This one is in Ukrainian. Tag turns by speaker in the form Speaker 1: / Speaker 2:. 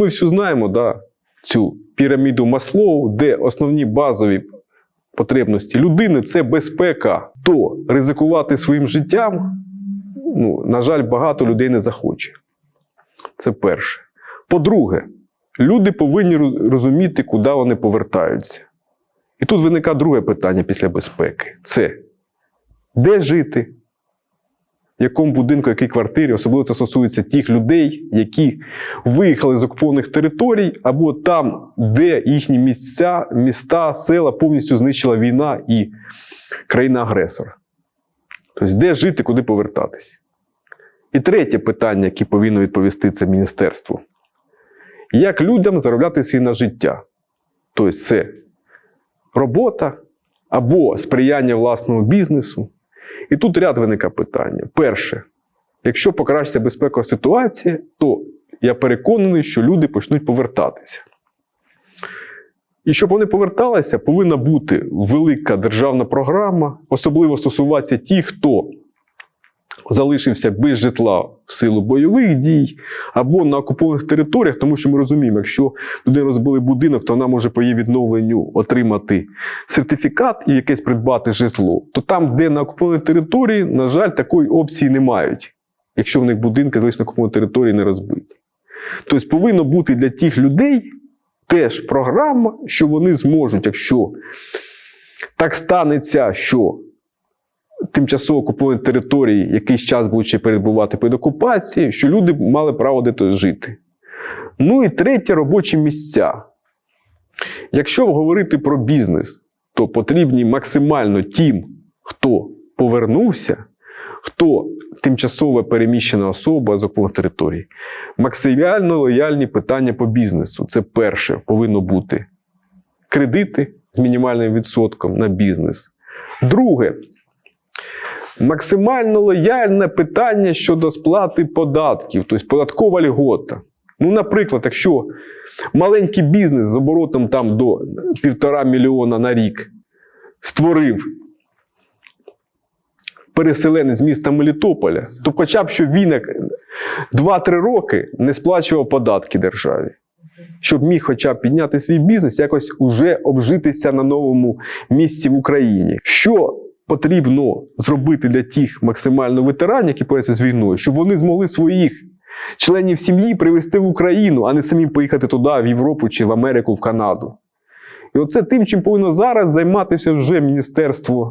Speaker 1: ми всю знаємо, да, цю піраміду Маслоу, де основні базові потребності людини це безпека. То ризикувати своїм життям, ну, на жаль, багато людей не захоче. Це перше. По-друге, люди повинні розуміти, куди вони повертаються. І тут виникає друге питання після безпеки: це де жити, якому будинку, якій квартирі, особливо це стосується тих людей, які виїхали з окупованих територій, або там, де їхні місця, міста, села повністю знищила війна і країна-агресор. Тобто, де жити, куди повертатись. І третє питання, яке повинно відповісти це міністерство. Як людям заробляти свій на життя? Тобто, це робота або сприяння власному бізнесу. І тут ряд виникає питання. Перше, якщо покращиться безпекова ситуація, то я переконаний, що люди почнуть повертатися. І щоб вони поверталися, повинна бути велика державна програма, особливо стосуватися тих, хто залишився без житла в силу бойових дій або на окупованих територіях, тому що ми розуміємо, якщо людина розбили будинок, то вона може по її відновленню отримати сертифікат і якесь придбати житло. То там, де на окупованій території, на жаль, такої опції не мають, якщо в них будинки десь на окупованій території не розбиті. Тобто повинно бути для тих людей теж програма, що вони зможуть, якщо так станеться, що тимчасово окуповані території якийсь час будуть ще перебувати під окупацією, що люди мали право де жити. Ну і третє робочі місця. Якщо говорити про бізнес, то потрібні максимально тим, хто повернувся, хто тимчасово переміщена особа з окупованих територій, максимально лояльні питання по бізнесу. Це перше повинно бути кредити з мінімальним відсотком на бізнес. Друге, максимально лояльне питання щодо сплати податків, тобто податкова льгота. Ну, наприклад, якщо маленький бізнес з оборотом там до півтора мільйона на рік створив переселенець з міста Мелітополя, то хоча б щоб він 2-3 роки не сплачував податки державі. Щоб міг хоча б підняти свій бізнес, якось уже обжитися на новому місці в Україні. Що потрібно зробити для тих максимально ветеранів, які борються з війною, щоб вони змогли своїх членів сім'ї привезти в Україну, а не самі поїхати туди, в Європу чи в Америку, в Канаду. І оце тим, чим повинно зараз займатися вже Міністерство